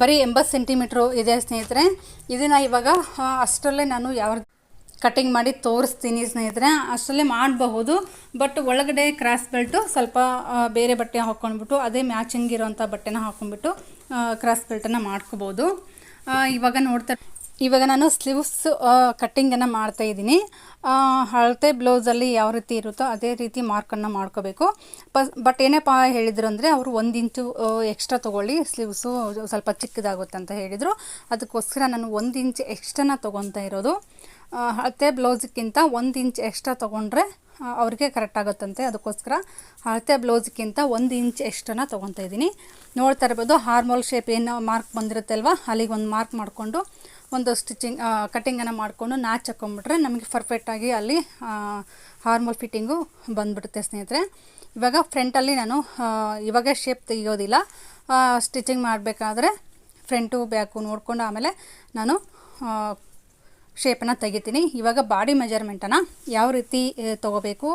ಬರೀ ಎಂಬತ್ತು ಸೆಂಟಿಮೀಟ್ರು ಇದೆ ಸ್ನೇಹಿತರೆ. ಇದನ್ನು ಇವಾಗ ಅಷ್ಟರಲ್ಲೇ ನಾನು ಯಾವ ಕಟಿಂಗ್ ಮಾಡಿ ತೋರಿಸ್ತೀನಿ ಸ್ನೇಹಿತರೆ. ಅಷ್ಟರಲ್ಲೇ ಮಾಡಬಹುದು ಬಟ್ ಒಳಗಡೆ ಕ್ರಾಸ್ ಬೆಲ್ಟು ಸ್ವಲ್ಪ ಬೇರೆ ಬಟ್ಟೆ ಹಾಕ್ಕೊಂಡ್ಬಿಟ್ಟು ಅದೇ ಮ್ಯಾಚಿಂಗ್ ಇರೋವಂಥ ಬಟ್ಟೆನ ಹಾಕ್ಕೊಂಡ್ಬಿಟ್ಟು ಕ್ರಾಸ್ ಬೆಲ್ಟನ್ನು ಮಾಡ್ಕೋಬೋದು ಇವಾಗ ನೋಡ್ತಾ ಇವಾಗ ನಾನು ಸ್ಲೀವ್ಸ್ ಕಟ್ಟಿಂಗನ್ನು ಮಾಡ್ತಾ ಇದ್ದೀನಿ. ಹಳತೆ ಬ್ಲೌಸಲ್ಲಿ ಯಾವ ರೀತಿ ಇರುತ್ತೋ ಅದೇ ರೀತಿ ಮಾರ್ಕನ್ನು ಮಾಡ್ಕೋಬೇಕು. ಪಸ್ ಬಟ್ ಏನಪ್ಪ ಹೇಳಿದರು ಅಂದರೆ ಅವರು ಒಂದು ಇಂಚು ಎಕ್ಸ್ಟ್ರಾ ತೊಗೊಳ್ಳಿ, ಸ್ಲೀವ್ಸು ಸ್ವಲ್ಪ ಚಿಕ್ಕದಾಗುತ್ತೆ ಅಂತ ಹೇಳಿದರು. ಅದಕ್ಕೋಸ್ಕರ ನಾನು ಒಂದು ಇಂಚ್ ಎಕ್ಸ್ಟ್ರಾನ ತೊಗೊತಾ ಇರೋದು. ಹಳತೆ ಅಳತೆ ಬ್ಲೌಸ್ಗಿಂತ ಒಂದು ಇಂಚ್ ಎಕ್ಸ್ಟ್ರಾ ತೊಗೊಂಡ್ರೆ ಅವ್ರಿಗೆ ಕರೆಕ್ಟ್ ಆಗುತ್ತಂತೆ. ಅದಕ್ಕೋಸ್ಕರ ಅಳತೆ ಬ್ಲೌಸ್ಗಿಂತ ಒಂದು ಇಂಚ್ ಎಕ್ಸ್ಟ್ರಾನ ತೊಗೊತಾ ಇದ್ದೀನಿ. ನೋಡ್ತಾ ಇರ್ಬೋದು, ಹಾರ್ಮೋಲ್ ಶೇಪ್ ಏನು ಮಾರ್ಕ್ ಬಂದಿರುತ್ತೆ ಅಲ್ವಾ ಅಲ್ಲಿಗೆ ಒಂದು ಮಾರ್ಕ್ ಮಾಡಿಕೊಂಡು ಒಂದು ಸ್ಟಿಚಿಂಗ್ ಕಟ್ಟಿಂಗನ್ನು ಮಾಡಿಕೊಂಡು ನಾಚ್ ಹಾಕೊಂಡ್ಬಿಟ್ರೆ ನಮಗೆ ಪರ್ಫೆಕ್ಟಾಗಿ ಅಲ್ಲಿ ಹಾರ್ಮಲ್ ಫಿಟ್ಟಿಂಗು ಬಂದುಬಿಡುತ್ತೆ ಸ್ನೇಹಿತರೆ. ಇವಾಗ ಫ್ರಂಟಲ್ಲಿ ನಾನು ಇವಾಗ ಶೇಪ್ ತೆಗಿಯೋದಿಲ್ಲ. ಸ್ಟಿಚಿಂಗ್ ಮಾಡಬೇಕಾದ್ರೆ ಫ್ರಂಟು ಬ್ಯಾಕು ನೋಡಿಕೊಂಡು ಆಮೇಲೆ ನಾನು ಶೇಪನ್ನು ತೆಗಿತೀನಿ. ಇವಾಗ ಬಾಡಿ ಮೆಜರ್ಮೆಂಟನ್ನು ಯಾವ ರೀತಿ ತೊಗೋಬೇಕು?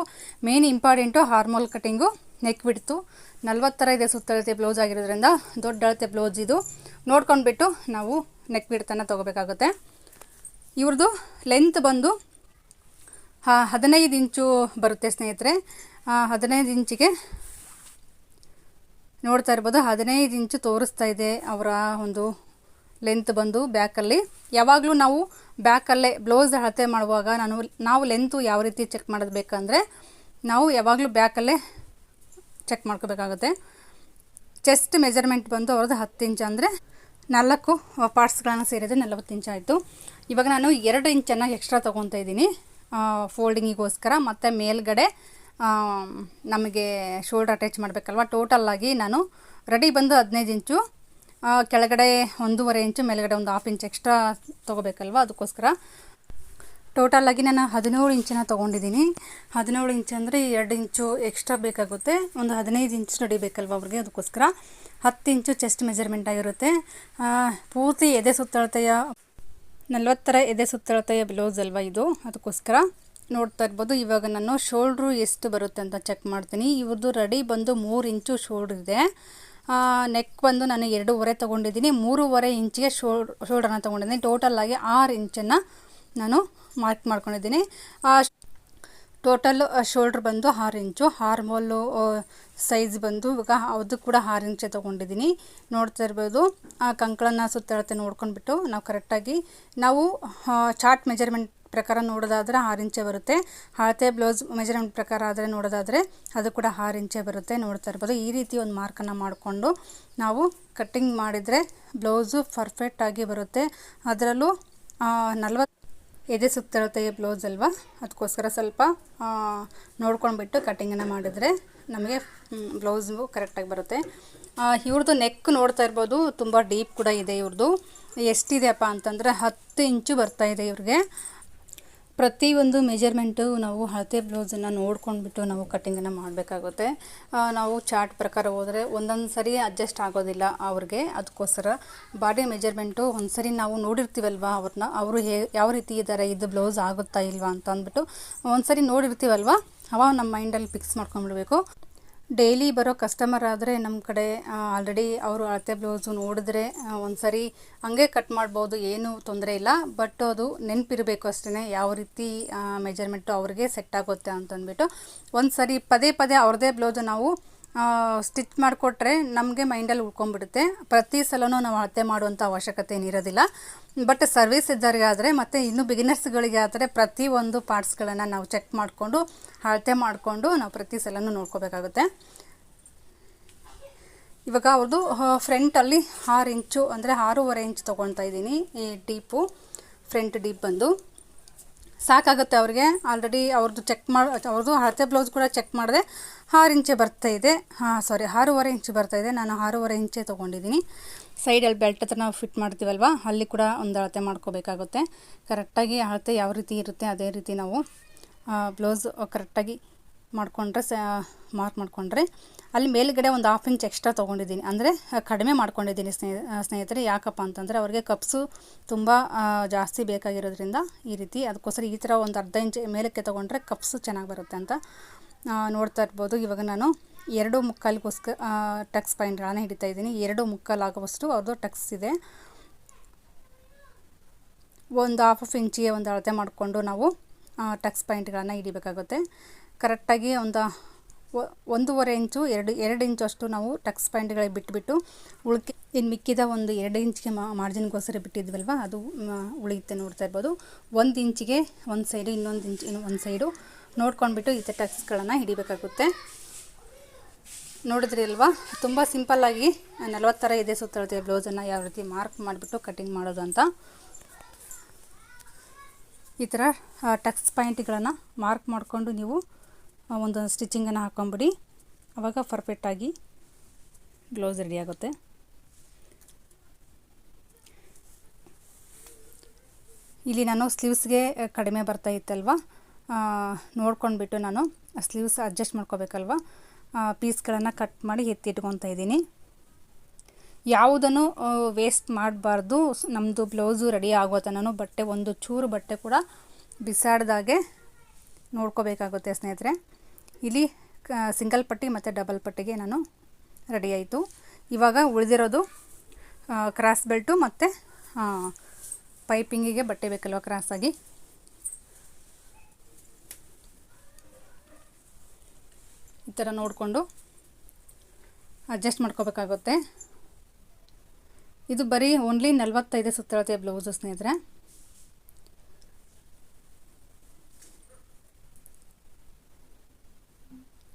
Main important armhole cutting neck ಬಿಡ್ತು ನಲ್ವತ್ತರ ಇದೆ ಸುತ್ತಳತೆ ಬ್ಲೌಸ್ ಆಗಿರೋದ್ರಿಂದ ದೊಡ್ಡ ಅಳತೆ ಬ್ಲೌಸ್ ಇದು. ನೋಡ್ಕೊಂಡ್ಬಿಟ್ಟು ನಾವು ನೆಕ್ ಬಿಡ್ತನ್ನು ತೊಗೋಬೇಕಾಗುತ್ತೆ. ಇವ್ರದ್ದು ಲೆಂತ್ ಬಂದು ಹದಿನೈದು ಇಂಚು ಬರುತ್ತೆ ಸ್ನೇಹಿತರೆ. ಹದಿನೈದು ಇಂಚಿಗೆ ನೋಡ್ತಾ ಇರ್ಬೋದು, ಹದಿನೈದು ಇಂಚು ತೋರಿಸ್ತಾ ಇದೆ ಅವರ ಒಂದು ಲೆಂತ್ ಬಂದು ಬ್ಯಾಕಲ್ಲಿ. ಯಾವಾಗಲೂ ನಾವು ಬ್ಯಾಕಲ್ಲೇ ಬ್ಲೌಸ್ ಅಳತೆ ಮಾಡುವಾಗ ನಾನು, ನಾವು ಲೆಂತು ಯಾವ ರೀತಿ ಚೆಕ್ ಮಾಡೋದು ಬೇಕಂದರೆ ನಾವು ಯಾವಾಗಲೂ ಬ್ಯಾಕಲ್ಲೇ ಚೆಕ್ ಮಾಡ್ಕೋಬೇಕಾಗುತ್ತೆ. ಚೆಸ್ಟ್ ಮೆಜರ್ಮೆಂಟ್ ಬಂದು ಅವ್ರದ್ದು ಹತ್ತು ಇಂಚ್ ಅಂದರೆ ನಾಲ್ಕು ಪಾರ್ಟ್ಸ್ಗಳನ್ನು ಸೇರಿದರೆ ನಲವತ್ತು ಇಂಚ್ ಆಯಿತು. ಇವಾಗ ನಾನು ಎರಡು ಇಂಚನ್ನು ಎಕ್ಸ್ಟ್ರಾ ತೊಗೊತಾ ಇದ್ದೀನಿ. ಫೋಲ್ಡಿಂಗಿಗೋಸ್ಕರ ಮತ್ತು ಮೇಲ್ಗಡೆ ನಮಗೆ ಶೋಲ್ಡರ್ ಅಟ್ಯಾಚ್ ಮಾಡಬೇಕಲ್ವ ಟೋಟಲ್ಲಾಗಿ ನಾನು ರೆಡಿ ಬಂದು ಹದಿನೈದು ಇಂಚು ಕೆಳಗಡೆ ಒಂದೂವರೆ ಇಂಚು, ಮೇಲ್ಗಡೆ ಒಂದು ಹಾಫ್ ಇಂಚ್ ಎಕ್ಸ್ಟ್ರಾ ತೊಗೋಬೇಕಲ್ವ, ಅದಕ್ಕೋಸ್ಕರ. ಟೋಟಲ್ಲಾಗಿ ನಾನು ಹದಿನೇಳು ಇಂಚನ್ನು ತೊಗೊಂಡಿದ್ದೀನಿ. ಹದಿನೇಳು ಇಂಚ್ ಅಂದರೆ ಎರಡು ಇಂಚು ಎಕ್ಸ್ಟ್ರಾ ಬೇಕಾಗುತ್ತೆ. ಒಂದು ಹದಿನೈದು ಇಂಚ್ ನಡಿಬೇಕಲ್ವ ಅವ್ರಿಗೆ, ಅದಕ್ಕೋಸ್ಕರ. ಹತ್ತು ಇಂಚು ಚೆಸ್ಟ್ ಮೆಜರ್ಮೆಂಟ್ ಆಗಿರುತ್ತೆ. ಪೂರ್ತಿ ಎದೆ ಸುತ್ತಳತೆಯ, ನಲ್ವತ್ತರ ಎದೆ ಸುತ್ತಳತೆಯ ಬ್ಲೌಸ್ ಅಲ್ವಾ ಇದು? ಅದಕ್ಕೋಸ್ಕರ ನೋಡ್ತಾ ಇರ್ಬೋದು. ಇವಾಗ ನಾನು ಶೋಲ್ಡ್ರು ಎಷ್ಟು ಬರುತ್ತೆ ಅಂತ ಚೆಕ್ ಮಾಡ್ತೀನಿ. ಇವ್ರದ್ದು ರೆಡಿ ಬಂದು ಮೂರು ಇಂಚು ಶೋಲ್ಡ್ರ್ ಇದೆ. ನೆಕ್ ಬಂದು ನಾನು ಎರಡೂವರೆ ತೊಗೊಂಡಿದ್ದೀನಿ. ಮೂರುವರೆ ಇಂಚಿಗೆ ಶೋಲ್ಡ್ ಶೋಲ್ಡ್ರನ್ನ ತೊಗೊಂಡಿದ್ದೀನಿ. ಆಗಿ ಆರು ಇಂಚನ್ನು ನಾನು ಮಾರ್ಕ್ ಮಾಡ್ಕೊಂಡಿದ್ದೀನಿ. ಟೋಟಲ್ ಶೋಲ್ಡ್ರ್ ಬಂದು ಆರು ಇಂಚು ಹಾರ್ಮೋಲು ಸೈಜ್ ಬಂದು ಇವಾಗ ಅದು ಕೂಡ ಆರು ಇಂಚೆ ತೊಗೊಂಡಿದ್ದೀನಿ. ನೋಡ್ತಾ ಇರ್ಬೋದು, ಆ, ಕಂಕಳನ್ನು ಸುತ್ತಳತೆ ನೋಡ್ಕೊಂಡ್ಬಿಟ್ಟು ನಾವು ಕರೆಕ್ಟಾಗಿ ನಾವು ಚಾರ್ಟ್ ಮೆಜರ್ಮೆಂಟ್ ಪ್ರಕಾರ ನೋಡೋದಾದರೆ ಆರು ಇಂಚೆ ಬರುತ್ತೆ. ಅಳತೆ ಬ್ಲೌಸ್ ಮೆಜರ್ಮೆಂಟ್ ಪ್ರಕಾರ ಆದರೆ ನೋಡೋದಾದರೆ ಅದು ಕೂಡ ಆರು ಇಂಚೆ ಬರುತ್ತೆ. ನೋಡ್ತಾ ಇರ್ಬೋದು, ಈ ರೀತಿ ಒಂದು ಮಾರ್ಕನ್ನು ಮಾಡಿಕೊಂಡು ನಾವು ಕಟ್ಟಿಂಗ್ ಮಾಡಿದರೆ ಬ್ಲೌಸು ಪರ್ಫೆಕ್ಟಾಗಿ ಬರುತ್ತೆ. ಅದರಲ್ಲೂ ನಲ್ವತ್ತು ಎದೆ ಸುತ್ತಿರುತ್ತೆ ಬ್ಲೌಸ್ ಅಲ್ವಾ? ಅದಕ್ಕೋಸ್ಕರ ಸ್ವಲ್ಪ ನೋಡ್ಕೊಂಡ್ಬಿಟ್ಟು ಕಟ್ಟಿಂಗನ್ನು ಮಾಡಿದರೆ ನಮಗೆ ಬ್ಲೌಸು ಕರೆಕ್ಟಾಗಿ ಬರುತ್ತೆ. ಇವ್ರದ್ದು ನೆಕ್ ನೋಡ್ತಾ ಇರ್ಬೋದು, ತುಂಬ ಡೀಪ್ ಕೂಡ ಇದೆ ಇವ್ರದ್ದು ಎಷ್ಟಿದೆಯಪ್ಪ ಅಂತಂದರೆ ಹತ್ತು ಇಂಚು ಬರ್ತಾ ಇದೆ ಇವ್ರಿಗೆ. ಪ್ರತಿಯೊಂದು ಮೆಜರ್ಮೆಂಟು ನಾವು ಅಳತೆ ಬ್ಲೌಸನ್ನು ನೋಡ್ಕೊಂಡ್ಬಿಟ್ಟು ನಾವು ಕಟ್ಟಿಂಗನ್ನು ಮಾಡಬೇಕಾಗುತ್ತೆ. ನಾವು ಚಾರ್ಟ್ ಪ್ರಕಾರ ಹೋದರೆ ಒಂದೊಂದು ಸರಿ ಅಡ್ಜಸ್ಟ್ ಆಗೋದಿಲ್ಲ ಅವ್ರಿಗೆ. ಅದಕ್ಕೋಸ್ಕರ ಬಾಡಿ ಮೆಜರ್ಮೆಂಟು ಒಂದು ಸರಿ ನಾವು ನೋಡಿರ್ತೀವಲ್ವ ಅವ್ರನ್ನ ಅವರು ಹೇ, ಯಾವ ರೀತಿ ಇದ್ದಾರೆ ಇದು ಬ್ಲೌಸ್ ಆಗುತ್ತಾ ಇಲ್ವಾ ಅಂತ ಅಂದ್ಬಿಟ್ಟು ಒಂದು ಸರಿ ನೋಡಿರ್ತೀವಲ್ವ ಅವಾಗ ನಮ್ಮ ಮೈಂಡಲ್ಲಿ ಫಿಕ್ಸ್ ಮಾಡ್ಕೊಂಡ್ಬಿಡ್ಬೇಕು. ಡೈಲಿ ಬರೋ ಕಸ್ಟಮರ್ ಆದರೆ ನಮ್ಮ ಕಡೆ ಆಲ್ರೆಡಿ ಅವರು ಅಳತೆ ಬ್ಲೌಸು ನೋಡಿದ್ರೆ ಒಂದು ಸರಿ ಹಂಗೆ ಕಟ್ ಮಾಡ್ಬೋದು, ಏನೂ ತೊಂದರೆ ಇಲ್ಲ. ಬಟ್ ಅದು ನೆನಪಿರಬೇಕು ಅಷ್ಟೇ ಯಾವ ರೀತಿ ಮೆಜರ್ಮೆಂಟು ಅವ್ರಿಗೆ ಸೆಟ್ ಆಗುತ್ತೆ ಅಂತಂದ್ಬಿಟ್ಟು. ಒಂದು ಸರಿ ಪದೇ ಪದೇ ಅವ್ರದ್ದೇ ಬ್ಲೌಸು ನಾವು ಸ್ಟಿಚ್ ಮಾಡಿಕೊಟ್ರೆ ನಮಗೆ ಮೈಂಡಲ್ಲಿ ಉಳ್ಕೊಂಡ್ಬಿಡುತ್ತೆ. ಪ್ರತಿ ಸಲನೂ ನಾವು ಅಳತೆ ಮಾಡುವಂಥ ಅವಶ್ಯಕತೆ ಏನಿರೋದಿಲ್ಲ ಬಟ್ ಸರ್ವಿಸ್ ಇದ್ದವರಿಗೆ ಆದರೆ ಮತ್ತು ಇನ್ನು ಬಿಗಿನರ್ಸ್ಗಳಿಗೆ ಆದರೆ ಪ್ರತಿ ಒಂದು ಪಾರ್ಟ್ಸ್ಗಳನ್ನು ನಾವು ಚೆಕ್ ಮಾಡಿಕೊಂಡು, ಅಳತೆ ಮಾಡಿಕೊಂಡು ನಾವು ಪ್ರತಿ ಸಲನೂ ನೋಡ್ಕೋಬೇಕಾಗುತ್ತೆ. ಇವಾಗ ಅವ್ರದ್ದು ಫ್ರಂಟಲ್ಲಿ ಆರು ಇಂಚು ಅಂದರೆ ಆರೂವರೆ ಇಂಚ್ ತೊಗೊಳ್ತಾ ಇದ್ದೀನಿ. ಈ ಡೀಪು ಫ್ರಂಟ್ ಡೀಪ್ ಬಂದು. ಸಾಕಾಗುತ್ತೆ ಅವ್ರಿಗೆ. ಆಲ್ರೆಡಿ ಅವ್ರದ್ದು ಚೆಕ್ ಮಾಡಿ ಅವ್ರದ್ದು ಅಳತೆ ಬ್ಲೌಸ್ ಕೂಡ ಚೆಕ್ ಮಾಡಿದೆ. ಆರು ಇಂಚೆ ಬರ್ತಾ ಇದೆ. ಹಾಂ ಸಾರಿ ಆರೂವರೆ ಇಂಚು ಬರ್ತಾ ಇದೆ. ನಾನು ಆರೂವರೆ ಇಂಚೆ ತೊಗೊಂಡಿದ್ದೀನಿ. ಸೈಡಲ್ಲಿ ಬೆಲ್ಟ್ ಹತ್ರ ನಾವು ಫಿಟ್ ಮಾಡ್ತೀವಲ್ವ? ಅಲ್ಲಿ ಕೂಡ ಒಂದು ಅಳತೆ ಮಾಡ್ಕೋಬೇಕಾಗುತ್ತೆ. ಕರೆಕ್ಟಾಗಿ ಅಳತೆ ಯಾವ ರೀತಿ ಇರುತ್ತೆ, ಅದೇ ರೀತಿ ನಾವು ಬ್ಲೌಸ್ ಕರೆಕ್ಟಾಗಿ ಮಾಡಿಕೊಂಡ್ರೆ ಸ, ಮಾರ್ಕ್ ಮಾಡಿಕೊಂಡ್ರೆ ಅಲ್ಲಿ ಮೇಲುಗಡೆ ಒಂದು ಹಾಫ್ ಇಂಚ್ ಎಕ್ಸ್ಟ್ರಾ ತೊಗೊಂಡಿದ್ದೀನಿ. ಅಂದರೆ ಕಡಿಮೆ ಮಾಡ್ಕೊಂಡಿದ್ದೀನಿ ಸ್ನೇಹ ಸ್ನೇಹಿತರೆ. ಯಾಕಪ್ಪ ಅಂತಂದರೆ, ಅವ್ರಿಗೆ ಕಪ್ಸು ತುಂಬ ಜಾಸ್ತಿ ಬೇಕಾಗಿರೋದ್ರಿಂದ ಈ ರೀತಿ ಅದಕ್ಕೋಸ್ಕರ ಈ ಥರ ಒಂದು ಅರ್ಧ ಇಂಚ್ ಮೇಲಕ್ಕೆ ತೊಗೊಂಡ್ರೆ ಕಪ್ಸು ಚೆನ್ನಾಗಿ ಬರುತ್ತೆ ಅಂತ ನೋಡ್ತಾ ಇರ್ಬೋದು. ಇವಾಗ ನಾನು ಎರಡು ಮುಕ್ಕಾಲಿಗೋಸ್ಕರ ಟಕ್ಸ್ ಪಾಯಿಂಟ್ಗಳನ್ನು ಹಿಡಿತಾ ಇದ್ದೀನಿ. ಎರಡು ಮುಕ್ಕಾಲು ಆಗುವಷ್ಟು ಅವ್ರದ್ದು ಟಕ್ಸ್ ಇದೆ. ಒಂದು ಹಾಫ್ ಆಫ್ ಇಂಚಿಗೆ ಒಂದು ಅಳತೆ ಮಾಡಿಕೊಂಡು ನಾವು ಟಕ್ಸ್ ಪಾಯಿಂಟ್ಗಳನ್ನು ಹಿಡಿಬೇಕಾಗುತ್ತೆ. ಕರೆಕ್ಟಾಗಿ ಒಂದು ಒಂದೂವರೆ ಇಂಚು, ಎರಡು ಎರಡು ಇಂಚು ಅಷ್ಟು ನಾವು ಟಕ್ಸ್ ಪ್ಯಾಂಟ್ಗಳಿಗೆ ಬಿಟ್ಬಿಟ್ಟು ಉಳ್ಕೆ ಇನ್ನು ಮಿಕ್ಕಿದ ಒಂದು ಎರಡು ಇಂಚಿಗೆ ಮಾರ್ಜಿನ್ಗೋಸ್ಕರ ಬಿಟ್ಟಿದ್ವಲ್ವ, ಅದು ಉಳಿಯುತ್ತೆ ನೋಡ್ತಾ ಇರ್ಬೋದು. ಒಂದು ಇಂಚಿಗೆ ಒಂದು ಸೈಡು, ಇನ್ನೊಂದು ಇಂಚ್, ಇನ್ನು ಒಂದು ಸೈಡು ನೋಡ್ಕೊಂಡ್ಬಿಟ್ಟು ಈ ಥರ ಟಕ್ಸ್ಗಳನ್ನು ಹಿಡಿಬೇಕಾಗುತ್ತೆ. ನೋಡಿದ್ರಿ ಅಲ್ವಾ? ತುಂಬ ಸಿಂಪಲ್ಲಾಗಿ ನಲವತ್ತರ ಇದೆ ಸುತ್ತಳತೆ ಬ್ಲೌಸನ್ನು ಯಾವ ರೀತಿ ಮಾರ್ಕ್ ಮಾಡಿಬಿಟ್ಟು ಕಟ್ಟಿಂಗ್ ಮಾಡೋದು ಅಂತ. ಈ ಥರ ಟಕ್ಸ್ ಪಾಯಿಂಟ್ಗಳನ್ನು ಮಾರ್ಕ್ ಮಾಡಿಕೊಂಡು ನೀವು ಒಂದು ಸ್ಟಿಚಿಂಗನ್ನು ಹಾಕೊಂಬಿಡಿ. ಆವಾಗ ಪರ್ಫೆಕ್ಟಾಗಿ ಬ್ಲೌಸ್ ರೆಡಿ ಆಗುತ್ತೆ. ಇಲ್ಲಿ ನಾನು ಸ್ಲೀವ್ಸ್ಗೆ ಕಡಿಮೆ ಬರ್ತಾ ಇತ್ತಲ್ವ? ನೋಡ್ಕೊಂಡ್ಬಿಟ್ಟು ನಾನು ಸ್ಲೀವ್ಸ್ ಅಡ್ಜಸ್ಟ್ ಮಾಡ್ಕೋಬೇಕಲ್ವ? ಪೀಸ್ಗಳನ್ನು ಕಟ್ ಮಾಡಿ ಎತ್ತಿಟ್ಕೊತಾ ಇದ್ದೀನಿ. ಯಾವುದನ್ನು ವೇಸ್ಟ್ ಮಾಡಬಾರ್ದು. ನಮ್ಮದು ಬ್ಲೌಸು ರೆಡಿ ಆಗೋ ನಾನು ಬಟ್ಟೆ, ಒಂದು ಚೂರು ಬಟ್ಟೆ ಕೂಡ ಬಿಸಾಡ್ದಾಗೆ ನೋಡ್ಕೋಬೇಕಾಗುತ್ತೆ ಸ್ನೇಹಿತರೆ. ಇಲ್ಲಿ ಸಿಂಗಲ್ ಪಟ್ಟಿ ಮತ್ತು ಡಬಲ್ ಪಟ್ಟಿಗೆ ನಾನು ರೆಡಿ ಆಯಿತು. ಇವಾಗ ಉಳಿದಿರೋದು ಕ್ರಾಸ್ ಬೆಲ್ಟು ಮತ್ತು ಪೈಪಿಂಗಿಗೆ ಬಟ್ಟೆ ಬೇಕಲ್ವ ಕ್ರಾಸಾಗಿ ಈ ಥರ ನೋಡಿಕೊಂಡು ಅಡ್ಜಸ್ಟ್ ಮಾಡ್ಕೋಬೇಕಾಗುತ್ತೆ. ಇದು ಬರೀ ಓನ್ಲಿ ನಲ್ವತ್ತೈದು ಸುತ್ತಳತೆ ಬ್ಲೌಸು ಸ್ನೇಹಿತರೆ.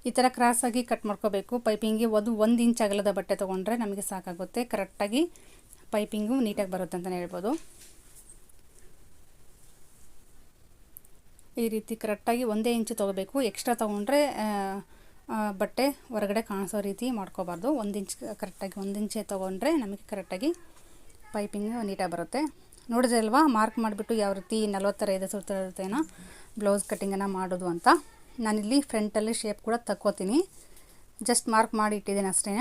ಈ ಥರ ಕ್ರಾಸಾಗಿ ಕಟ್ ಮಾಡ್ಕೋಬೇಕು. ಪೈಪಿಂಗಿಗೆ ಒಂದು ಒಂದು ಇಂಚ್ ಅಗಲದ ಬಟ್ಟೆ ತೊಗೊಂಡ್ರೆ ನಮಗೆ ಸಾಕಾಗುತ್ತೆ. ಕರೆಕ್ಟಾಗಿ ಪೈಪಿಂಗು ನೀಟಾಗಿ ಬರುತ್ತೆ ಅಂತಲೇ ಹೇಳ್ಬೋದು. ಈ ರೀತಿ ಕರೆಕ್ಟಾಗಿ ಒಂದೇ ಇಂಚು ತೊಗೋಬೇಕು. ಎಕ್ಸ್ಟ್ರಾ ತೊಗೊಂಡ್ರೆ ಬಟ್ಟೆ ಹೊರಗಡೆ ಕಾಣಿಸೋ ರೀತಿ ಮಾಡ್ಕೋಬಾರ್ದು. ಒಂದು ಇಂಚ್ ಕರೆಕ್ಟಾಗಿ ಒಂದು ಇಂಚೆ ತೊಗೊಂಡ್ರೆ ನಮಗೆ ಕರೆಕ್ಟಾಗಿ ಪೈಪಿಂಗ್ ನೀಟಾಗಿ ಬರುತ್ತೆ. ನೋಡಿದ್ರೆ ಅಲ್ವಾ? ಮಾರ್ಕ್ ಮಾಡಿಬಿಟ್ಟು ಯಾವ ರೀತಿ ನಲ್ವತ್ತರ ಐದು ಸುತ್ತಳತೆನ ಬ್ಲೌಸ್ ಕಟ್ಟಿಂಗನ್ನು ಮಾಡೋದು ಅಂತ. ನಾನಿಲ್ಲಿ ಫ್ರಂಟಲ್ಲಿ ಶೇಪ್ ಕೂಡ ತಕ್ಕೋತೀನಿ. ಜಸ್ಟ್ ಮಾರ್ಕ್ ಮಾಡಿ ಇಟ್ಟಿದ್ದೀನಿ ಅಷ್ಟೇ.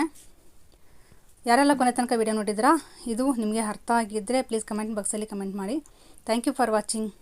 ಯಾರೆಲ್ಲ ಕೊನೆ ತನಕ ವಿಡಿಯೋ ನೋಡಿದ್ರಾ ಇದು ನಿಮಗೆ ಅರ್ಥ ಆಗಿದ್ದರೆ ಪ್ಲೀಸ್ ಕಮೆಂಟ್ ಬಾಕ್ಸಲ್ಲಿ ಕಮೆಂಟ್ ಮಾಡಿ. Thank you for watching